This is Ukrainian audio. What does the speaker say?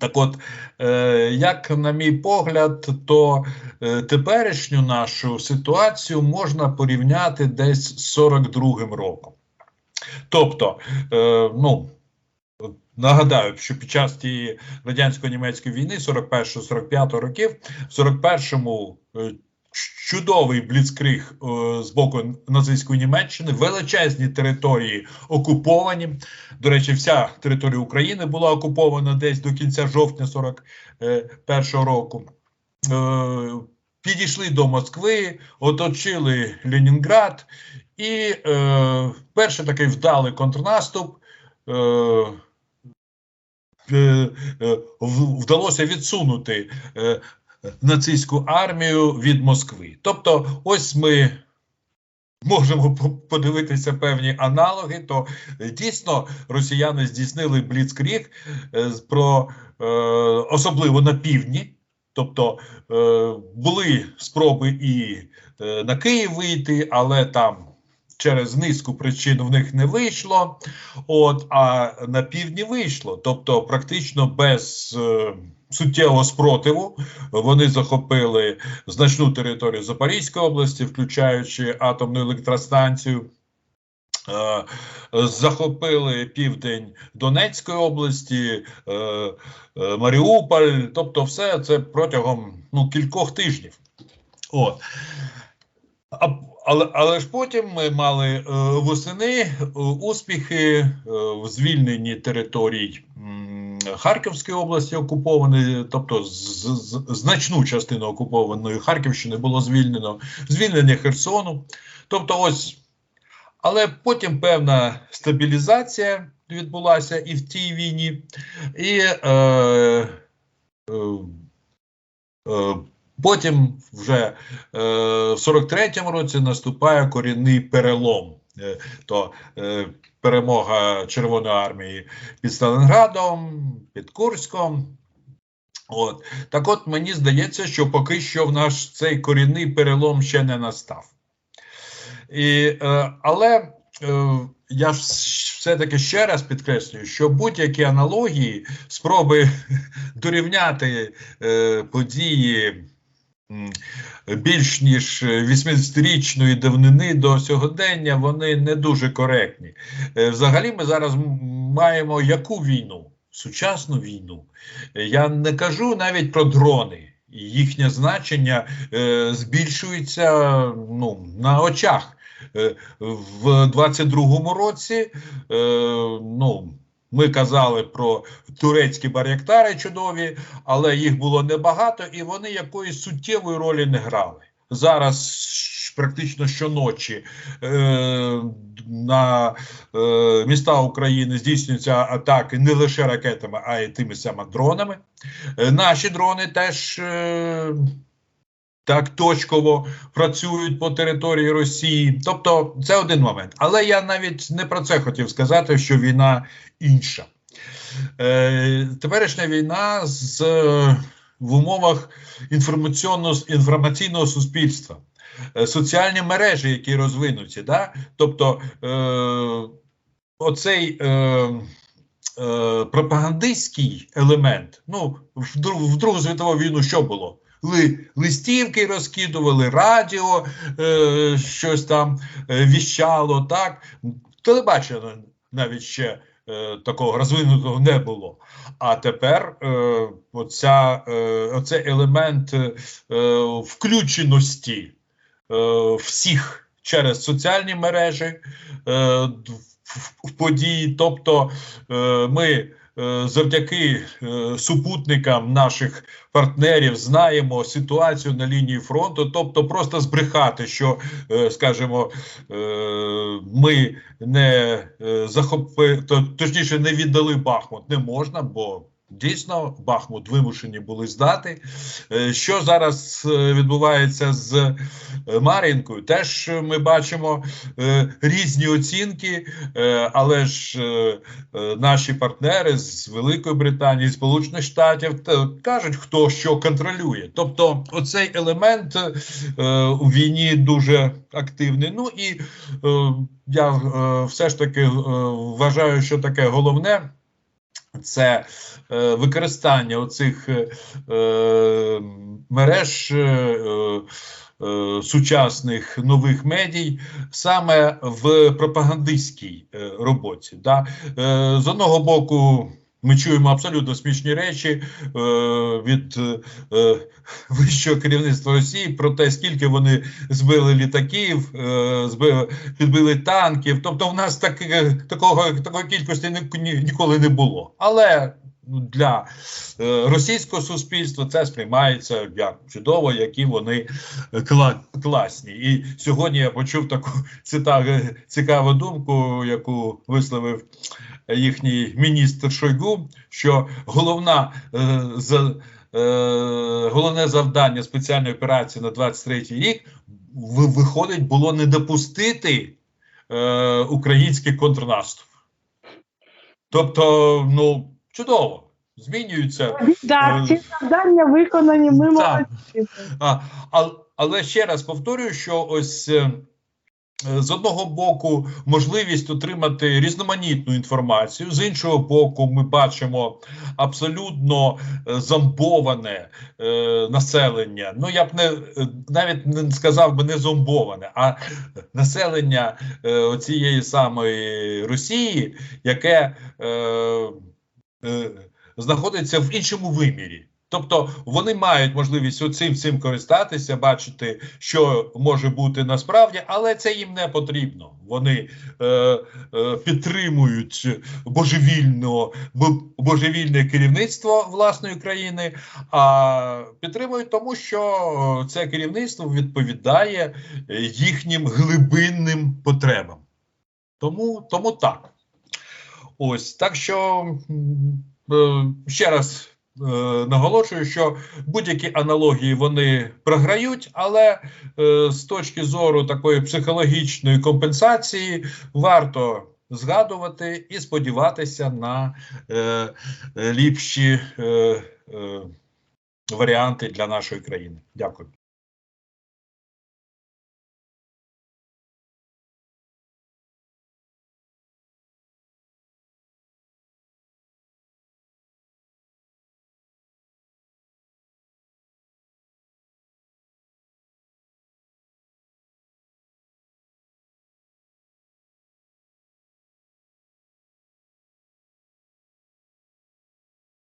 Так от, е, як на мій погляд, то е, теперішню нашу ситуацію можна порівняти десь з 42-м роком. Тобто, е, ну, нагадаю, що під час тієї радянсько-німецької війни 41-45 років, в 41-му е, чудовий бліцкриг е, з боку нацистської Німеччини, величезні території окуповані. До речі, вся територія України була окупована десь до кінця жовтня 41-го року. Е, Підійшли до Москви, оточили Ленінград, і е, перший такий вдалий контрнаступ. Е, е, е, вдалося відсунути е, нацистську армію від Москви. Тобто, ось ми можемо подивитися певні аналоги. То е, дійсно росіяни здійснили бліцкріг е, про е, особливо на півдні. Тобто були спроби і на Київ вийти, але там через низку причин в них не вийшло. От, а на півдні вийшло. Тобто, практично без суттєвого спротиву вони захопили значну територію Запорізької області, включаючи атомну електростанцію. Е, Захопили південь Донецької області, е, е, Маріуполь, тобто, все це протягом ну, кількох тижнів. От. А, але, але ж потім ми мали восени успіхи в звільненні територій Харківської області окупованої, тобто з, з, значну частину окупованої Харківщини було звільнено, звільнення Херсону. Тобто, ось, але потім певна стабілізація відбулася і в тій війні, і е, е, е, Потім вже е, в 43-му році наступає корінний перелом. Е, то е, перемога Червоної армії під Сталінградом, під Курськом. От. Так от мені здається, що поки що в наш цей корінний перелом ще не настав. І, е, але я все-таки ще раз підкреслюю, що будь-які аналогії, спроби дорівняти події більш ніж 80-річної давнини до сьогодення, вони не дуже коректні. Е, Взагалі, ми зараз маємо яку війну? Сучасну війну. Е, Я не кажу навіть про дрони. Їхнє значення е, збільшується ну, на очах. Е, в 22-му році е, ну, ми казали про турецькі бар'яктари чудові, але їх було небагато, і вони якоїсь суттєвої ролі не грали. Зараз практично щоночі е, на е, міста України здійснюються атаки не лише ракетами, а й тими саме дронами. Е, наші дрони теж е, так точково працюють по території Росії. Тобто, це один момент. Але я навіть не про це хотів сказати, що війна інша. Е, теперішня війна з, е, в умовах інформаційного, інформаційного суспільства, Е, соціальні мережі, які розвинуті, да? тобто е, оцей. Е, е, пропагандистський елемент. Ну, в, в Другу світову війну що було? Ли, листівки розкидували, радіо е, щось там е, віщало, так? Телебачення навіть ще е, такого розвинутого не було. А тепер е, оця, е, оцей елемент е, включеності е, всіх через соціальні мережі е, в, події. Тобто е, ми завдяки е, супутникам наших партнерів знаємо ситуацію на лінії фронту. Тобто, просто збрехати, що, е, скажімо, е, ми не е, захопили, то, точніше, не віддали Бахмут, не можна, бо. Дійсно, Бахмут вимушені були здати. Е, Що зараз е, відбувається з е, Мар'їнкою? Теж ми бачимо різні оцінки, але ж наші партнери з Великої Британії, Сполучених Штатів кажуть, хто що контролює. Тобто, оцей елемент у війні дуже активний. Ну і я все ж таки вважаю, що таке головне це е, використання оцих е, е, мереж. Сучасних нових медій саме в пропагандистській роботі. З одного боку, ми чуємо абсолютно смішні речі е, від е, вищого керівництва Росії про те, скільки вони збили літаків, е, підбили танків. Тобто, в нас так, такого такої кількості ні, ні, ніколи не було. Але для е, російського суспільства це сприймається як чудово, які вони кла, класні. І сьогодні я почув таку цікаву думку, яку висловив їхній міністр Шойгу, що головна е, за, е, головне завдання спеціальної операції на 23-й рік виходить було не допустити е, український контрнаступ. Тобто, ну чудово, змінюються. Так, Е, ці завдання виконані, ми молодці. Але ще раз повторюю, що ось е, з одного боку можливість отримати різноманітну інформацію, з іншого боку, ми бачимо абсолютно е, зомбоване е, населення. Ну я б не навіть не сказав би не зомбоване, а населення е, цієї самої Росії, яке е, знаходиться в іншому вимірі. Тобто вони мають можливість оцим цим користатися, бачити, що може бути насправді, але це їм не потрібно. Вони е, е, підтримують божевільно, божевільне керівництво власної країни, а підтримують тому, що це керівництво відповідає е, їхнім глибинним потребам. Тому, тому так. Ось так що е, ще раз е, наголошую, що будь-які аналогії вони програють, але е, з точки зору такої психологічної компенсації варто згадувати і сподіватися на ліпші варіанти для нашої країни. Дякую.